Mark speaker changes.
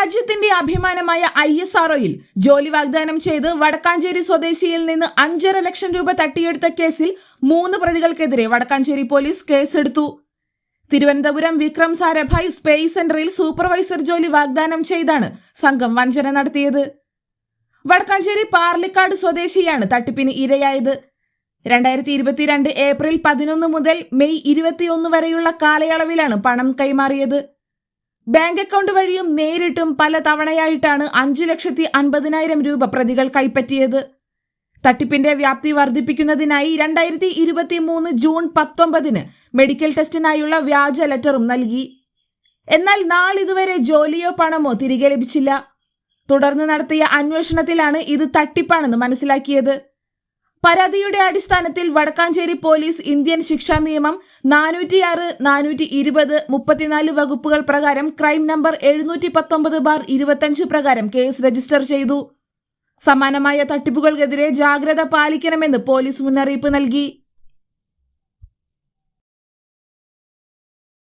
Speaker 1: രാജ്യത്തിന്റെ അഭിമാനമായ I S ആർഒയിൽ ജോലി വാഗ്ദാനം ചെയ്ത് വടക്കാഞ്ചേരി സ്വദേശിയിൽ നിന്ന് അഞ്ചര ലക്ഷം രൂപ തട്ടിയെടുത്ത കേസിൽ മൂന്ന് പ്രതികൾക്കെതിരെ വടക്കാഞ്ചേരി പോലീസ് കേസെടുത്തു. തിരുവനന്തപുരം വിക്രം സാരഭായ് സ്പേസ് സെന്ററിൽ സൂപ്പർവൈസർ ജോലി വാഗ്ദാനം ചെയ്താണ് സംഘം വഞ്ചന നടത്തിയത്. വടക്കാഞ്ചേരി പാർലിക്കാട് സ്വദേശിയാണ് തട്ടിപ്പിന് ഇരയായത്. രണ്ടായിരത്തി ഇരുപത്തിരണ്ട് ഏപ്രിൽ പതിനൊന്ന് മുതൽ മെയ് ഇരുപത്തിയൊന്ന് വരെയുള്ള കാലയളവിലാണ് പണം കൈമാറിയത്. ബാങ്ക് അക്കൗണ്ട് വഴിയും നേരിട്ടും പല തവണയായിട്ടാണ് അഞ്ചു ലക്ഷത്തി അൻപതിനായിരം രൂപ പ്രതികൾ കൈപ്പറ്റിയത്. തട്ടിപ്പിന്റെ വ്യാപ്തി വർദ്ധിപ്പിക്കുന്നതിനായി രണ്ടായിരത്തി ഇരുപത്തി മൂന്ന് ജൂൺ പത്തൊമ്പതിന് മെഡിക്കൽ ടെസ്റ്റിനായുള്ള വ്യാജ ലെറ്ററും നൽകി. എന്നാൽ നാളിതുവരെ ജോലിയോ പണമോ തിരികെ ലഭിച്ചില്ല. തുടർന്ന് നടത്തിയ അന്വേഷണത്തിലാണ് ഇത് തട്ടിപ്പാണെന്ന് മനസ്സിലാക്കിയത്. പരാതിയുടെ അടിസ്ഥാനത്തിൽ വടക്കാഞ്ചേരി പോലീസ് ഇന്ത്യൻ ശിക്ഷാ നിയമം നാനൂറ്റിയാറ് നാനൂറ്റി ഇരുപത് മുപ്പത്തിനാല് വകുപ്പുകൾ പ്രകാരം ക്രൈം നമ്പർ എഴുന്നൂറ്റി പത്തൊമ്പത് ബാർ ഇരുപത്തഞ്ച് പ്രകാരം കേസ് രജിസ്റ്റർ ചെയ്തു. സമാനമായ തട്ടിപ്പുകൾക്കെതിരെ ജാഗ്രത പാലിക്കണമെന്ന് പോലീസ് മുന്നറിയിപ്പ് നൽകി.